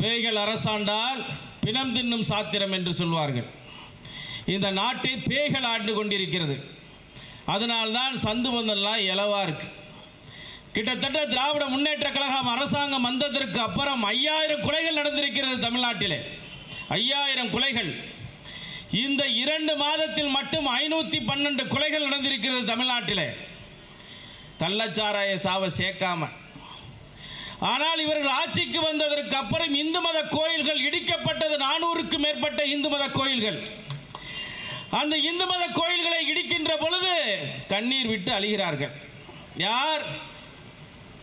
பேய்கள் அரசாண்டால் பிணம் தின்னும் சாத்திரம் என்று சொல்வார்கள். இந்த நாட்டை பேய்கள் ஆண்டு கொண்டிருக்கிறது. அதனால்தான் சந்து பந்தெல்லாம் இலவா இருக்கு. கிட்டத்தட்ட திராவிட முன்னேற்ற கழகம் அரசாங்கம் வந்ததற்கு அப்புறம் ஐயாயிரம் கொலைகள் நடந்திருக்கிறது தமிழ்நாட்டிலே. ஐயாயிரம் கொலைகள். இந்த இரண்டு மாதத்தில் மட்டும் ஐநூற்றி பன்னெண்டு கொலைகள் நடந்திருக்கிறது தமிழ்நாட்டிலே. கள்ளச்சாராய சாவை சேர்க்காமல் ஆனால் இவர்கள் ஆட்சிக்கு வந்ததற்கு அப்புறம் இந்து மத கோயில்கள் இடிக்கப்பட்டது நானூறுக்கும் மேற்பட்ட இந்து மத கோயில்கள். அந்த இந்து மத கோயில்களை இடிக்கின்ற பொழுது கண்ணீர் விட்டு அழுகிறார்கள். யார்?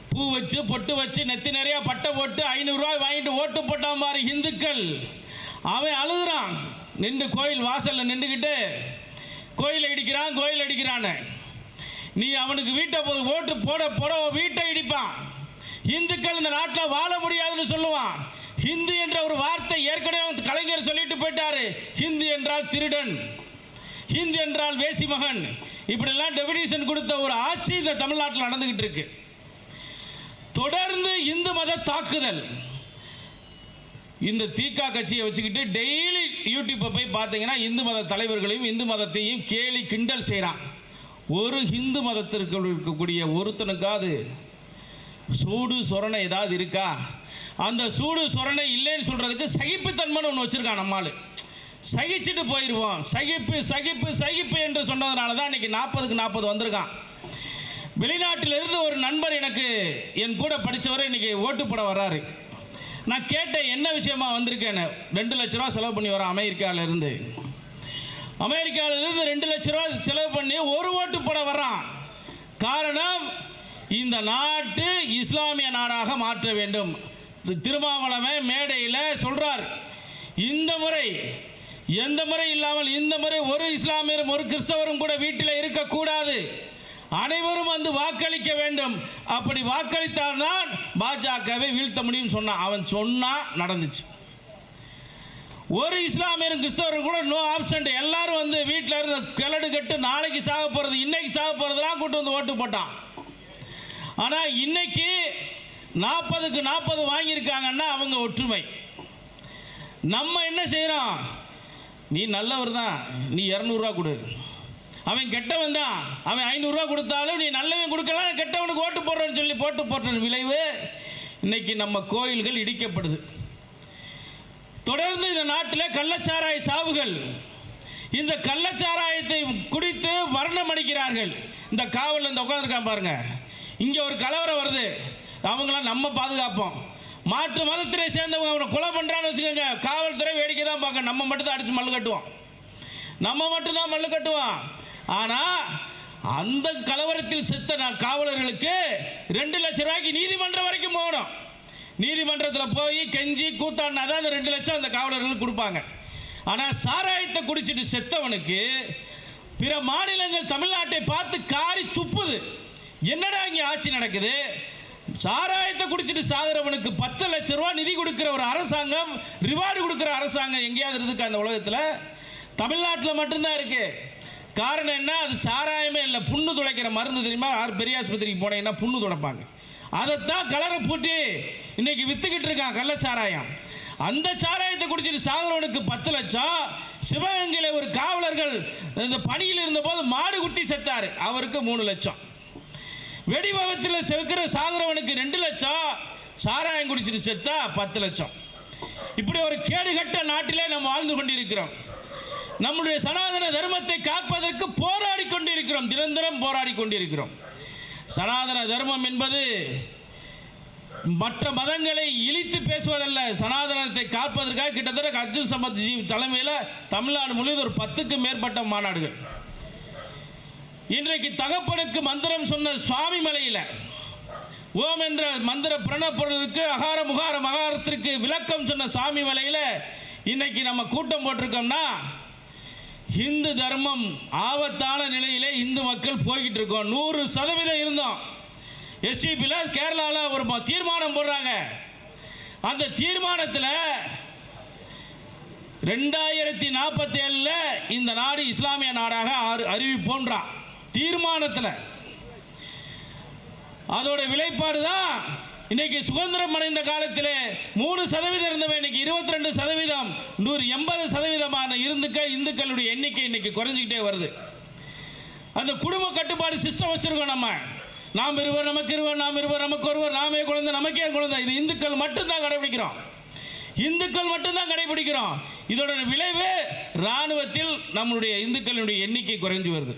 பூ வச்சு பொட்டு வச்சு நெத்தி நிறைய பட்டை போட்டு ஐநூறுரூவாய் வாங்கிட்டு ஓட்டு போட்டான் மாதிரி இந்துக்கள். அவன் அழுகுறான். நின்று கோயில் வாசலில் நின்றுக்கிட்டு கோயில் இடிக்கிறான் கோயில் அடிக்கிறான்னு. நீ அவனுக்கு வீட்டை போது ஓட்டு போட போட வீட்டை இடிப்பான். இந்துக்கள் இந்த நாட்டில் வாழ முடியாதுன்னு சொல்லுவான். ஹிந்து என்ற ஒரு வார்த்தை ஏற்கனவே வந்து கலைஞர் சொல்லிட்டு போயிட்டாரு. ஹிந்து என்றால் திருடன். ஹிந்து என்றால் வேசி மகன். இப்படிலாம் டெபினேஷன் கொடுத்த ஒரு ஆட்சி இந்த தமிழ்நாட்டில் நடந்துகிட்டு இருக்கு. தொடர்ந்து இந்து மத தாக்குதல். இந்த தீகா கட்சியை வச்சுக்கிட்டு டெய்லி யூடியூப்பை போய் பார்த்தீங்கன்னா இந்து மத தலைவர்களையும் இந்து மதத்தையும் கேலி கிண்டல் செய்கிறான் ஒரு இந்து மதத்திற்கு இருக்கக்கூடிய ஒருத்தனுக்காவது சூடு சொரணை ஏதாவது இருக்கா? அந்த சூடு சொரணை இல்லைன்னு சொல்கிறதுக்கு சகிப்புத்தன்மைன்னு ஒன்று வச்சுருக்கான் நம்மால் சகிச்சுட்டு போயிடுவோம் சகிப்பு சகிப்பு சகிப்பு என்று சொன்னதுனால தான் இன்னைக்கு நாற்பதுக்கு நாற்பது வந்திருக்கான். வெளிநாட்டிலிருந்து ஒரு நண்பர் எனக்கு என் கூட படித்தவர் இன்றைக்கி ஓட்டு போட வர்றாரு. நான் கேட்டேன் என்ன விஷயமா வந்திருக்கேன்னு? ரெண்டு லட்ச ரூபா செலவு பண்ணி வரேன் அமெரிக்காவிலேருந்து. அமெரிக்காவிலேருந்து ரெண்டு லட்ச ரூபா செலவு பண்ணி ஒரு ஓட்டு போட வர்றான். காரணம் இந்த நாட்டு இஸ்லாமிய நாடாக மாற்ற வேண்டும். திருமாவளவன் மேடையில் சொல்கிறார் இந்த முறை எந்த முறை இல்லாமல் இந்த முறை ஒரு இஸ்லாமியரும் ஒரு கிறிஸ்தவரும் கூட வீட்டில் இருக்கக்கூடாது. அனைவரும் வந்து வாக்களிக்க வேண்டும். அப்படி வாக்களித்தால்தான் பாஜகவை வீழ்த்த முடியும் சொன்னான். அவன் சொன்னா நடந்துச்சு. ஒரு இஸ்லாமியரும் கிறிஸ்தவரும் கூட நோ ஆப்சண்ட் எல்லாரும் வந்து வீட்டில் இருந்து கிளடு கட்டு நாளைக்கு சாக போகிறது இன்னைக்கு சாக போகிறதுலாம் கூட்டு வந்து ஓட்டு போட்டான். ஆனால் இன்னைக்கு நாற்பதுக்கு நாற்பது வாங்கியிருக்காங்கன்னா அவங்க ஒற்றுமை. நம்ம என்ன செய்கிறோம் நீ நல்லவர் தான் நீ இரநூறுவா கொடு. அவன் கெட்டவன் தான் அவன் ஐநூறுரூவா கொடுத்தாலும் நீ நல்லவன் கொடுக்கல நான் கெட்டவனுக்கு ஓட்டு போடுறேன்னு சொல்லி போட்டு போடுற விளைவு இன்னைக்கு நம்ம கோயில்கள் இடிக்கப்படுது. தொடர்ந்து இந்த நாட்டில் கள்ளச்சாராய சாவுகள். இந்த கள்ளச்சாராயத்தை குடித்து வர்ணம் அடிக்கிறார்கள். இந்த காவலில் இந்த உட்காந்துருக்கான் பாருங்கள் இங்கே ஒரு கலவரம் வருது. அவங்களாம் நம்ம பாதுகாப்போம். மாற்று மதத்தினை சேர்ந்தவங்க அவனை கொலை பண்ணுறான்னு வச்சுக்கோங்க. காவல்துறை வேடிக்கை தான் பார்க்க நம்ம மட்டும் தான் அடித்து மல்லு கட்டுவோம். நம்ம மட்டும்தான் மல்லு கட்டுவோம். ஆனால் அந்த கலவரத்தில் செத்த நான் காவலர்களுக்கு ரெண்டு லட்ச ரூபாய்க்கு நீதிமன்றம் வரைக்கும் போகணும். நீதிமன்றத்தில் போய் கெஞ்சி கூத்தாடினா தான் அந்த ரெண்டு லட்சம் அந்த காவலர்களுக்கு கொடுப்பாங்க. ஆனால் சாராயத்தை குடிச்சிட்டு செத்தவனுக்கு பிற மாநிலங்கள் தமிழ்நாட்டை பார்த்து காரி துப்புது. என்னடா இங்கே ஆட்சி நடக்குது? சாராயத்தை குடிச்சிட்டு சாகிறவனுக்கு பத்து லட்ச ரூபா நிதி கொடுக்கிற ஒரு அரசாங்கம் ரிவார்டு கொடுக்கிற அரசாங்கம் எங்கேயாவது இருக்கு அந்த உலகத்தில்? தமிழ்நாட்டில் மட்டும்தான் இருக்கு. காரணம் என்ன? அது சாராயமே இல்லை புண்ணு துடைக்கிற மருந்து தெரியுமா? யார் பெரிய ஆஸ்பத்திரிக்கு போனீங்கன்னா புண்ணு துடைப்பாங்க. அதைத்தான் கலரை பூட்டி இன்னைக்கு வித்துக்கிட்டு இருக்கான் கள்ளச்சாராயம். அந்த சாராயத்தை குடிச்சிட்டு சாகிறவனுக்கு பத்து லட்சம். சிவகங்கையில் ஒரு காவலர்கள் இந்த பணியில் இருந்தபோது மாடு குட்டி செத்தாரு. அவருக்கு மூணு லட்சம். வெடி விபத்தில் செவுக்கிற சாகுறவனுக்கு ரெண்டு லட்சம். சாராயம் குடிச்சிட்டு செத்தா பத்து லட்சம். இப்படி ஒரு கேடுகட்ட நாட்டிலே நாம் வாழ்ந்து கொண்டிருக்கிறோம். நம்முடைய சனாதன தர்மத்தை காப்பதற்கு போராடி கொண்டிருக்கிறோம். நிரந்தரம் போராடி கொண்டிருக்கிறோம். சனாதன தர்மம் என்பது மற்ற மதங்களை இழித்து பேசுவதல்ல. சனாதனத்தை காப்பதற்காக கிட்டத்தட்ட அர்ஜுன் சம்பத் ஜி தலைமையில் தமிழ்நாடு முழுவதும் ஒரு பத்துக்கும் மேற்பட்ட மாநாடுகள். இன்றைக்கு தகப்பனுக்கு மந்திரம் சொன்ன சுவாமி மலையில் ஓம் என்ற மந்திர பிரணப்பொருளுக்கு அகார முகார மகாரத்திற்கு விளக்கம் சொன்ன சாமி மலையில் இன்னைக்கு நம்ம கூட்டம் போட்டிருக்கோம்னா இந்து தர்மம் ஆபத்தான நிலையிலே இந்து மக்கள் போய்கிட்டு இருக்கோம். நூறு சதவீதம் இருந்தோம். எஸ்டிபியில் கேரளாவில் ஒரு தீர்மானம் போடுறாங்க. அந்த தீர்மானத்தில் ரெண்டாயிரத்தி நாற்பத்தி ஏழில் இந்த நாடு இஸ்லாமிய நாடாக அறிவிப்போன்றான். தீர்மானத்தில். அதோட விலைப்பாடு தான் இன்னைக்கு சுதந்திரம் அடைந்த காலத்தில் மூணு சதவீதம் இருந்தவன் இருபத்தி ரெண்டு சதவீதம் நூறு எண்பது சதவீதமான இருந்துக்கள் இந்துக்களுடைய எண்ணிக்கை இன்னைக்கு குறைஞ்சிக்கிட்டே வருது. அந்த குடும்ப கட்டுப்பாடு சிஸ்டம் வச்சுருக்கோம் நம்ம. நாம் இருவர் நமக்கு இருவர் நாம் இருவர் நமக்கு ஒருவர் நாமே குழந்தை நமக்கே குழந்தை? இது இந்துக்கள் மட்டும்தான் கடைபிடிக்கிறோம். இந்துக்கள் மட்டும்தான் கடைபிடிக்கிறோம். இதோட விளைவு இராணுவத்தில் நம்மளுடைய இந்துக்களுடைய எண்ணிக்கை குறைஞ்சு வருது.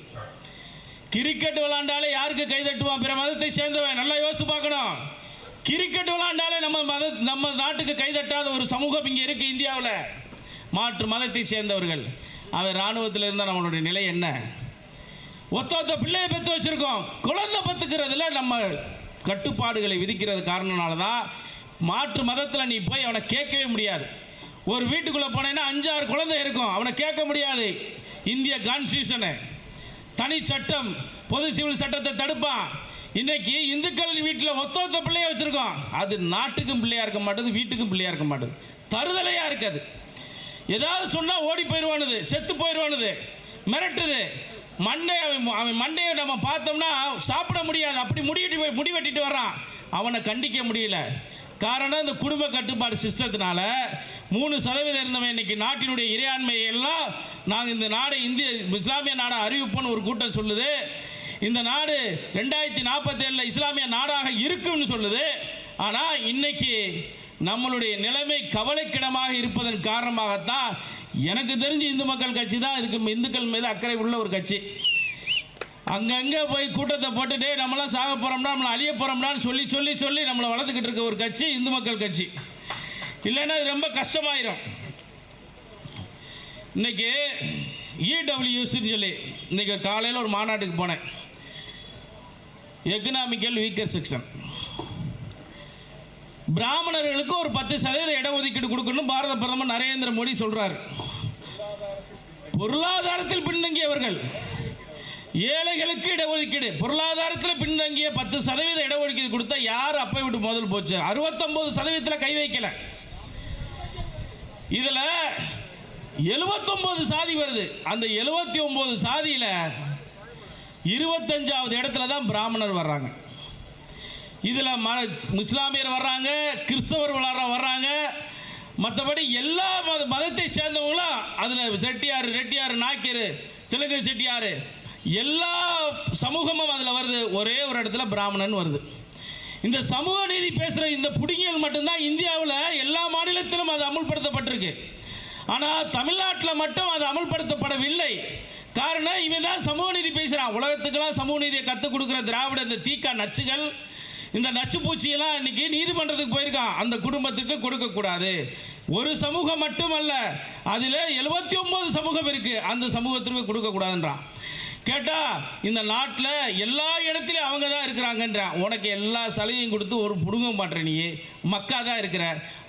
கிரிக்கெட் விளாண்டாலே யாருக்கு கை தட்டுவான்? பிற மதத்தை சேர்ந்தவன். நல்லா யோசித்து பார்க்கணும். கிரிக்கெட் விளாண்டாலே நம்ம மத நம்ம நாட்டுக்கு கை தட்டாத ஒரு சமூகம் இங்கே இருக்குது இந்தியாவில். மாற்று மதத்தை சேர்ந்தவர்கள். அவன் இராணுவத்தில் இருந்தால் நம்மளுடைய நிலை என்ன? ஒத்த ஒத்த பிள்ளையை பெற்று வச்சுருக்கோம். குழந்தை பத்துக்கிறதுல நம்ம கட்டுப்பாடுகளை விதிக்கிறது காரணனால தான் மாற்று மதத்தில் நீ போய் அவனை கேட்கவே முடியாது. ஒரு வீட்டுக்குள்ளே போனேன்னா அஞ்சாறு குழந்தை இருக்கும். அவனை கேட்க முடியாது. இந்திய கான்ஸ்டியூஷனு தனி சட்டம் பொது சிவில் சட்டத்தை தடுப்பான். இன்னைக்கு இந்துக்கள் வீட்டில் ஒத்த ஒத்த பிள்ளைய வச்சுருக்கோம். அது நாட்டுக்கும் பிள்ளையாக இருக்க மாட்டேது வீட்டுக்கும் பிள்ளையாக இருக்க மாட்டேது. தருதலையாக இருக்காது. ஏதாவது சொன்னால் ஓடி போயிடுவானுது செத்து போயிடுவானுது மிரட்டுது. மண்டை அவன் அவன் மண்டையை நம்ம பார்த்தோம்னா சாப்பிட முடியாது. அப்படி முடிவிட்டு போய் முடி வெட்டிட்டு வர்றான். அவனை கண்டிக்க முடியல. காரணம் இந்த குடும்ப கட்டுப்பாடு சிஸ்டத்தினால மூணு சதவீதம் இருந்தவன் இன்னைக்கு நாட்டினுடைய இறையாண்மையை எல்லாம் நாங்கள் இந்த நாடு இந்திய இஸ்லாமிய நாடை அறிவிப்போன்னு ஒரு கூட்டம் சொல்லுது. இந்த நாடு ரெண்டாயிரத்தி நாற்பத்தேழில் இஸ்லாமிய நாடாக இருக்கும்னு சொல்லுது. ஆனால் இன்னைக்கு நம்மளுடைய நிலைமை கவலைக்கிடமாக இருப்பதன் காரணமாகத்தான் எனக்கு தெரிஞ்சு இந்து மக்கள் கட்சி தான் இதுக்கு இந்துக்கள் மீது அக்கறை உள்ள ஒரு கட்சி. அங்கங்கே போய் கூட்டத்தை போட்டுட்டு நம்மளாம் சாக போகிறோம்னா நம்மளை அழிய போகிறோம்னான்னு சொல்லி சொல்லி சொல்லி நம்மளை வளர்த்துக்கிட்டு இருக்க ஒரு கட்சி இந்து மக்கள் கட்சி. இல்லைன்னா அது ரொம்ப கஷ்டமாயிரும். இன்னைக்கு இடபிள்யூசின்னு சொல்லி இன்றைக்கி காலையில் ஒரு மாநாட்டுக்கு போனேன். எக்கனாமிக்கல் வீக்கர் செக்ஷன் பிராமணர்களுக்கு ஒரு பத்து சதவீத இடஒதுக்கீடு கொடுக்கணும் பாரத பிரதமர் நரேந்திர மோடி சொல்கிறார் பொருளாதாரத்தில் பின்தங்கியவர்கள் ஏழைகளுக்கு இடஒதுக்கீடு. பொருளாதாரத்தில் பின்தங்கிய பத்து சதவீத இடஒதுக்கீடு கொடுத்தா யார் அப்பை விட்டு முதல் போச்சு? அறுபத்தொம்பது சதவீதத்தில் கை வைக்கல. இதில் எழுபத்தொம்பது சாதி வருது. அந்த எழுபத்தி ஒம்பது சாதியில் இருபத்தஞ்சாவது இடத்துல தான் பிராமணர் வர்றாங்க. இதில் ம இஸ்லாமியர் வர்றாங்க கிறிஸ்தவர் வளர வர்றாங்க. மற்றபடி எல்லா மத மதத்தை சேர்ந்தவங்களும் அதில் செட்டியார் ரெட்டியார் நாக்கியர் தெலுங்கு செட்டியார் எல்லா சமூகமும் அதில் வருது. ஒரே ஒரு இடத்துல பிராமணன் வருது. இந்த சமூக நீதி பேசுகிற இந்த புடிங்கியல் மட்டும்தான் இந்தியாவில் எல்லா மாநிலத்திலும் அது அமுல்படுத்தப்பட்டிருக்கு. ஆனால் தமிழ்நாட்டில் மட்டும் அது அமுல்படுத்தப்படவில்லை. காரணம் இவன் தான் சமூக நீதி பேசுகிறான் உலகத்துக்கெல்லாம் சமூக நீதியை கற்றுக் கொடுக்குற திராவிட இந்த தீக்கா நச்சுகள் இந்த நச்சு பூச்சியெல்லாம் இன்னைக்கு நீதிமன்றத்துக்கு போயிருக்கான். அந்த குடும்பத்துக்கு கொடுக்கக்கூடாது ஒரு சமூகம் மட்டுமல்ல அதில் எழுபத்தி ஒன்பது சமூகம் இருக்குது அந்த சமூகத்திற்கு கொடுக்கக்கூடாதுன்றான். கேட்டால் இந்த நாட்டில் எல்லா இடத்துலையும் அவங்க தான் இருக்கிறாங்கன்றான். உனக்கு எல்லா சலுகையும் கொடுத்து ஒரு புடுங்க மாட்டேற நீ. மக்கா தான் இருக்கிற.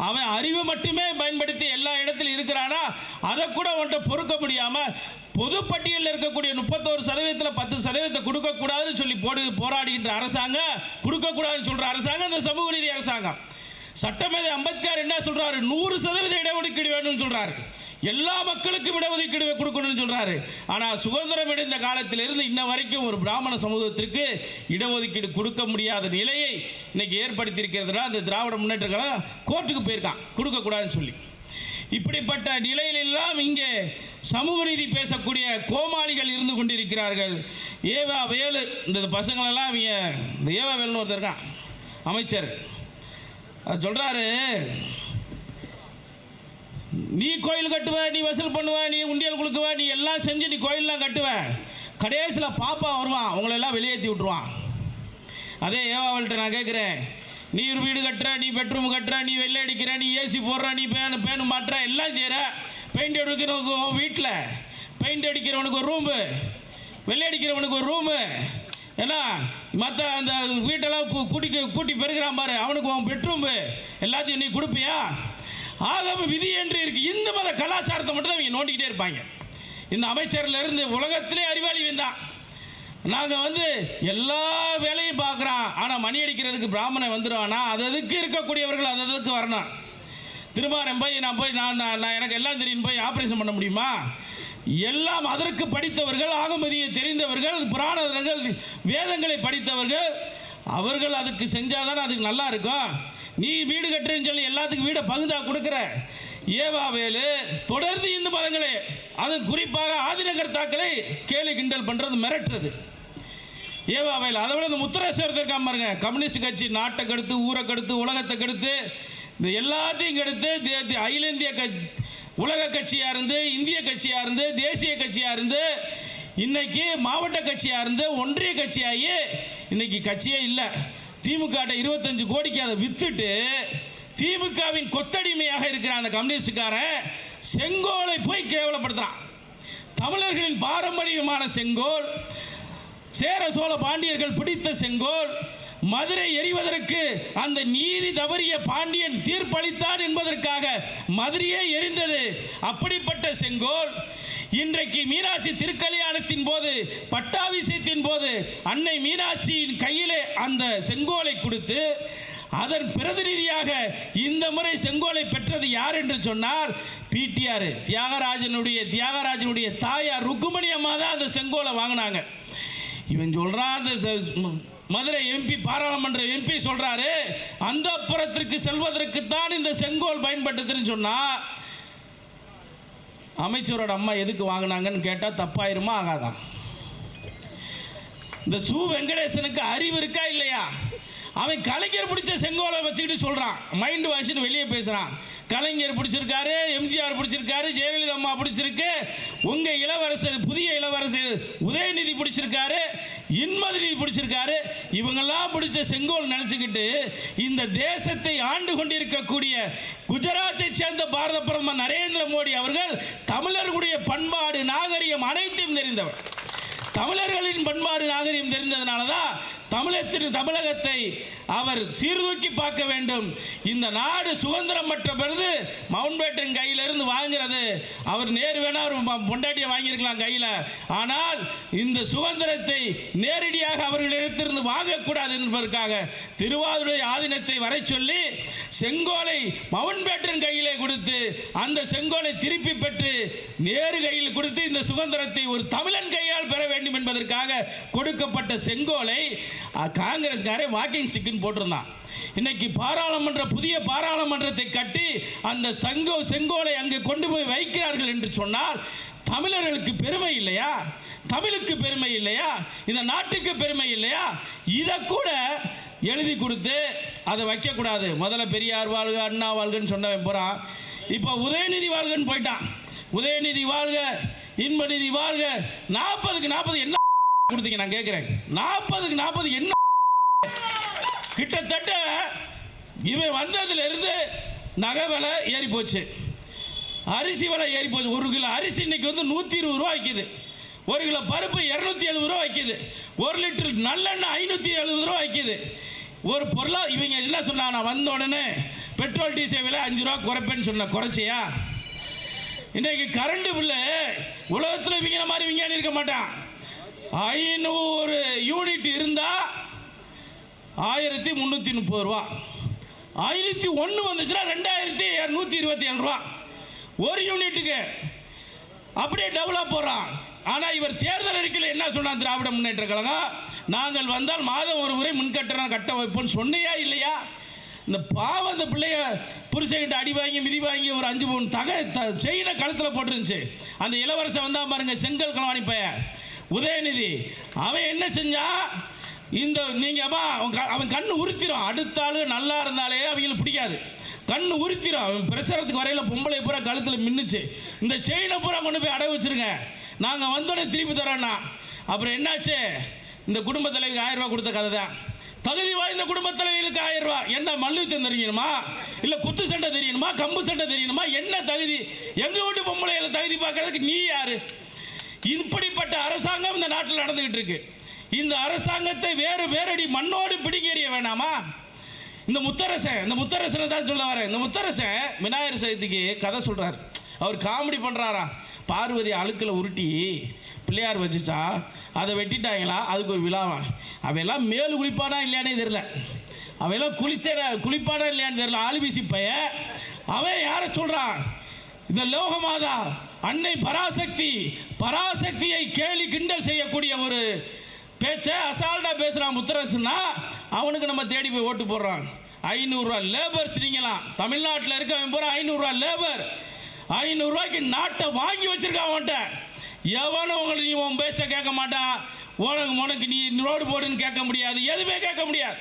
அவன் அறிவை மட்டுமே பயன்படுத்தி எல்லா இடத்துலையும் இருக்கிறானா? அதை கூட உன்கிட்ட பொறுக்க முடியாமல் பொதுப்பட்டியலில் இருக்கக்கூடிய முப்பத்தோரு சதவீதத்தில் பத்து சதவீதத்தை கொடுக்கக்கூடாதுன்னு சொல்லி போடு போராடுகின்ற அரசாங்கம் கொடுக்கக்கூடாதுன்னு சொல்கிற அரசாங்கம் இந்த சமூக நீதி அரசாங்கம். சட்டமேதை அம்பேத்கர் என்ன சொல்றாரு? நூறு சதவீத இடஒதுக்கீடு வேணும்னு சொல்றாரு. எல்லா மக்களுக்கும் இடஒதுக்கீடு கொடுக்கணும்னு சொல்றாரு. ஆனால் சுதந்திரம் அடைந்த காலத்திலிருந்து இன்ன வரைக்கும் ஒரு பிராமண சமூகத்திற்கு இடஒதுக்கீடு கொடுக்க முடியாத நிலையை இன்னைக்கு ஏற்படுத்தியிருக்கிறதுனா அந்த திராவிட முன்னேற்ற கழகம் கோர்ட்டுக்கு போயிருக்கான். கொடுக்கக்கூடாதுன்னு சொல்லி. இப்படிப்பட்ட நிலையிலெல்லாம் இங்கே சமூக நீதி பேசக்கூடிய கோமாளிகள் இருந்து கொண்டிருக்கிறார்கள். ஏவா வேலு இந்த பசங்களெல்லாம் இவங்க இந்த ஏவா வேலுன்னு ஒருத்தர் இருக்கான். அமைச்சர். சொல்கிறாரு நீ கோயில் கட்டுவ நீ வசூல் பண்ணுவ நீ உண்டியல் கொடுக்குவ நீ எல்லாம் செஞ்சு நீ கோயிலெலாம் கட்டுவ. கடைசியில் பாப்பா வருவான் உங்களெல்லாம் வெளியேற்றி விட்ருவான் அதே ஏவாவல்கிட்ட நான் கேட்குறேன் நீ ஒரு வீடு கட்டுற நீ பெட்ரூம் கட்டுற நீ வெள்ளை அடிக்கிற நீ ஏசி போடுற நீ பேனு பேனு மாட்டுற எல்லாம் செய்கிற பெயிண்ட் அடிக்கிறவனுக்கு வீட்டில் பெயிண்ட் அடிக்கிறவனுக்கு ஒரு ரூமு வெள்ளை அடிக்கிறவனுக்கு ஒரு ரூமு. என்ன மற்ற அந்த வீட்டெல்லாம் கூட்டி கூட்டி பெருக்கிறான் பாரு. அவனுக்கு உன் பெட்ரூமு எல்லாத்தையும் நீ கொடுப்பியா? ஆகம விதி என்று இருக்கு. இந்து மத கலாச்சாரத்தை மட்டும் தான் இவங்க நோண்டிக்கிட்டே இருப்பாங்க. இந்த அமைச்சர்லேருந்து உலகத்திலே அறிவாளி வந்தான் நாங்கள் வந்து எல்லா வேலையும் பார்க்குறோம் ஆனால் மணி அடிக்கிறதுக்கு பிராமணன் வந்துடுவானா அது அதுக்கு இருக்கக்கூடியவர்கள் அது அதுக்கு வரணும். திருமாரன் போய் நான் போய் நான் நான் நான் எனக்கு எல்லாம் தெரியும். போய் ஆப்ரேஷன் பண்ண முடியுமா? எல்லாம் அதற்கு படித்தவர்கள் ஆகமதியை தெரிந்தவர்கள் புராணங்கள் வேதங்களை படித்தவர்கள். அவர்கள் அதுக்கு செஞ்சால் தானே அதுக்கு நல்லா இருக்கும். நீ வீடு கட்டுறேன்னு சொல்லி எல்லாத்துக்கும் வீடை பகுதா கொடுக்குற. ஏவாவேலு தொடர்ந்து இந்து மதங்களே அது குறிப்பாக ஆதிநகர் தாக்கலை கேலி கிண்டல் பண்ணுறது மிரட்டுறது. ஏவாவேல் அதை விட இந்த முத்திரேஸ்வரர் இருக்காம பாருங்க கம்யூனிஸ்ட் கட்சி நாட்டை கெடுத்து ஊரை கெடுத்து உலகத்தை கெடுத்து இந்த எல்லாத்தையும் கெடுத்து தே- அகில இந்திய கட்சி உலக கட்சியாக இருந்து இந்திய கட்சியாக இருந்து தேசிய கட்சியாக இருந்து இன்னைக்கு மாவட்ட கட்சியாக இருந்து ஒன்றிய கட்சியாகி இன்னைக்கு கட்சியே இல்லை. திமுக இருபத்தஞ்சு கோடிக்கு அதை வித்துட்டு திமுகவின் கொத்தடிமையாக இருக்கிற அந்த கம்யூனிஸ்டுக்காரன் செங்கோலை போய் கேவலப்படுத்துகிறான் தமிழர்களின் பாரம்பரியமான செங்கோல் சேர சோழ பாண்டியர்கள் பிடித்த செங்கோல் மதுரை எரிவதற்கு அந்த நீதி தவறிய பாண்டியன் தீர்ப்பளித்தான் என்பதற்காக மதுரையே எரிந்தது. அப்படிப்பட்ட செங்கோல் இன்றைக்கு மீனாட்சி திருக்கல்யாணத்தின் போது பட்டாபிஷேகத்தின் போது அன்னை மீனாட்சியின் கையிலே அந்த செங்கோலை கொடுத்து அதன் பிரதிநிதியாக இந்த முறை செங்கோலை பெற்றது யார் என்று சொன்னால் பிடிஆர் தியாகராஜனுடைய தியாகராஜனுடைய தாயார் ருக்குமணி அம்மா தான் அந்த செங்கோலை வாங்கினாங்க. இவன் சொல்கிறான் அந்த மதுரை எம்பி பாராளுமன்ற எம்பி சொல்றாரு அந்த புறத்திற்கு செல்வதற்கு தான் இந்த செங்கோல் பயன்பட்டதுன்னு சொன்னா அமைச்சரோட அம்மா எதுக்கு வாங்கினாங்கன்னு கேட்டால் தப்பாயிருமா ஆகாதான் இந்த சு வெங்கடேசனுக்கு அறிவு இருக்கா இல்லையா? அவன் கலைஞர் பிடிச்ச செங்கோலை வச்சுக்கிட்டு சொல்கிறான் மைண்டு வாஷின்னு வெளியே பேசுகிறான் கலைஞர் பிடிச்சிருக்காரு எம்ஜிஆர் பிடிச்சிருக்காரு ஜெயலலிதா அம்மா பிடிச்சிருக்கு. உங்கள் இளவரசர் புதிய இளவரசர் உதயநிதி பிடிச்சிருக்காரு இன்மதிநிதி பிடிச்சிருக்காரு. இவங்கெல்லாம் பிடிச்ச செங்கோல் நினச்சிக்கிட்டு இந்த தேசத்தை ஆண்டு கொண்டிருக்கக்கூடிய குஜராத்தை சேர்ந்த பாரத பிரதமர் நரேந்திர மோடி அவர்கள் தமிழர்களுடைய பண்பாடு நாகரிகம் அனைத்தையும் தெரிந்தவர். தமிழர்களின் பண்பாடு நாகரிகம் தெரிந்ததுனால தான் தமிழகத்தின் தமிழகத்தை அவர் சீர்தூக்கி பார்க்க வேண்டும். இந்த நாடு சுதந்திரம் பெற்ற பிறகு மவுண்ட்பேட்டன் கையிலிருந்து வாங்குறது. அவர் நேர் வேணா ஒரு பொண்டாட்டியை வாங்கியிருக்கலாம் கையில். ஆனால் இந்த சுதந்திரத்தை நேரடியாக அவர்களிடத்திலிருந்து வாங்கக்கூடாது என்பதற்காக திருவாரூரை ஆதீனத்தை வரை சொல்லி செங்கோலை மவுண்ட்பேட்டன் கையிலே கொடுத்து அந்த செங்கோலை திருப்பி பெற்று நேரு கையில் கொடுத்து இந்த சுதந்திரத்தை ஒரு தமிழன் கையால் பெற வேண்டும் என்பதற்காக கொடுக்கப்பட்ட செங்கோலை காங்கிரஸ்காரே வாக்கிங் ஸ்டிக்குன்னு போட்டிருந்தான். இன்னைக்கு பாராளுமன்ற புதிய பாராளுமன்றத்தை கட்டி அந்த சங்கோ செங்கோலை அங்கே கொண்டு போய் வைக்கிறார்கள் என்று சொன்னால் தமிழர்களுக்கு பெருமை இல்லையா? தமிழுக்கு பெருமை இல்லையா? இந்த நாட்டுக்கு பெருமை இல்லையா? இதை கூட எழுதி கொடுத்து அதை வைக்கக்கூடாது. முதல்ல பெரியார் வாழ்க அண்ணா வாழ்கன்னு சொன்னவன் போகிறான் இப்போ உதயநிதி வாழ்கன்னு போயிட்டான். உதயநிதி வாழ்க இன்பநிதி வாழ்க நாற்பதுக்கு நாற்பது என்ன கொடுத்தீங்க நான் கேட்குறேன் நாற்பதுக்கு நாற்பது என்ன? கிட்டத்தட்ட இவன் வந்ததுல இருந்து நகை விலை ஏறி போச்சு அரிசி விலை ஏறி போச்சு ஒரு கிலோ அரிசி இன்னைக்கு வந்து நூற்றி இருபது ரூபா விற்கிது ஒரு கிலோ பருப்பு இரநூத்தி எழுபது ரூபா விற்கிது ஒரு லிட்டர் நல்லெண்ணெய் ஐநூற்றி எழுபது ரூபா விற்கிது ஒரு பொருளா இவங்க என்ன சொன்னாங்க நான் வந்த உடனே பெட்ரோல் டீசல் விலை அஞ்சு ரூபா குறைப்பேன்னு சொன்ன குறைச்சியா? இன்றைக்கு கரண்ட் பில்லு உலகத்தில் இவங்க மாதிரி விஞ்ஞானி இருக்க மாட்டான். ஐநூறு யூனிட் இருந்தால் ஆயிரத்தி முந்நூற்றி முப்பது ரூபா. ஐநூற்றி ஒன்று வந்துச்சுன்னா ரெண்டாயிரத்தி இரநூத்தி இருபத்தி ஏழு ரூபா. ஒரு யூனிட்டுக்கு அப்படியே டெவலப் போடுறான். ஆனால் இவர் தேர்தல் அறிக்கையில் என்ன சொன்னார் திராவிட முன்னேற்ற கழகம்? நாங்கள் வந்தால் மாதம் ஒரு முறை முன்கட்டணம் கட்ட வைப்போம்னு சொன்னையா இல்லையா? இந்த பாவம் அந்த பிள்ளைய புருஷன்கிட்ட அடி வாங்கி மிதி வாங்கி ஒரு அஞ்சு பவுன் தகை த செயினை கழுத்தில் போட்டுருந்துச்சு. அந்த இளவரசன் வந்தால் பாருங்கள் செங்கல் கலவாணி பையன். உதயநிதி அவன் என்ன செஞ்சான் இந்த நீங்கள் அப்பா அவன் க- அவன் கண் உறுத்திடும் அடுத்த நல்லா இருந்தாலே அவங்களுக்கு பிடிக்காது. கண் உறுத்திடும் அவன் பிரச்சாரத்துக்கு வரையில் பொம்பளை பூரா கழுத்தில் மின்னுச்சு. இந்த செயினை பூரா கொண்டு போய் அடகு வச்சிருங்க. நாங்கள் வந்தோடனே திருப்பி தரோன்னா அப்புறம் என்னாச்சு? இந்த குடும்ப தலைவிக்கு ஆயிரம் ரூபா கொடுத்த கதை தான். தகுதி வாய்ந்த குடும்ப தலைவிகளுக்கு ஆயிரம் ரூபாய். என்ன மல்யுத்தம் தெரியணுமா இல்லை குத்து சண்டை தெரியணுமா கம்பு சண்டை தெரியணுமா என்ன தகுதி? எங்கள் வீட்டு பொம்பளைகளை தகுதி பார்க்கறதுக்கு நீ யாரு? இப்படிப்பட்ட அரசாங்கம் இந்த நாட்டில் நடந்துகிட்டு இருக்கு. இந்த அரசாங்கத்தை வேறு வேறடி மண்ணோடு பிடிங்கறிய வேணாமா? இந்த முத்தரசன் இந்த முத்தரசனை தான் சொல்ல வரேன் இந்த முத்தரசன் விநாயகர் சதுர்த்திக்கு கதை சொல்கிறாரு அவர் காமெடி பண்ணுறாரா பார்வதி அழுக்கில் உருட்டி பிள்ளையார் வச்சுச்சா? அதை வெட்டிட்டாங்களா? அதுக்கு ஒரு விழாவா? அவையெல்லாம் மேல் குளிப்பானா இல்லையானே தெரில அவையெல்லாம் குளிச்ச குளிப்பானா இல்லையான்னு தெரில ஆளுபிசி பையன் அவன் யாரை சொல்கிறான் இந்த லோகமாதா. அன்னை பராசக்தி பராசக்தியை கேலி கிண்டல் செய்யக்கூடிய ஒரு பேச்சை அசால்ட்டாக பேசுகிறான் முத்தரசுன்னா அவனுக்கு நம்ம தேடி போய் ஓட்டு போடுறான். ஐநூறுரூவா லேபர்ஸ் நீங்களாம் தமிழ்நாட்டில் இருக்கவன் போகிற ஐநூறுரூவா லேபர். ஐநூறுரூவாய்க்கு நாட்டை வாங்கி வச்சிருக்கான் அவன்கிட்ட. எவனும் உங்களுக்கு நீ உன் பேச கேட்க மாட்டான் உனக்கு உனக்கு நீ ரோடு போடுன்னு கேட்க முடியாது. எதுவுமே கேட்க முடியாது.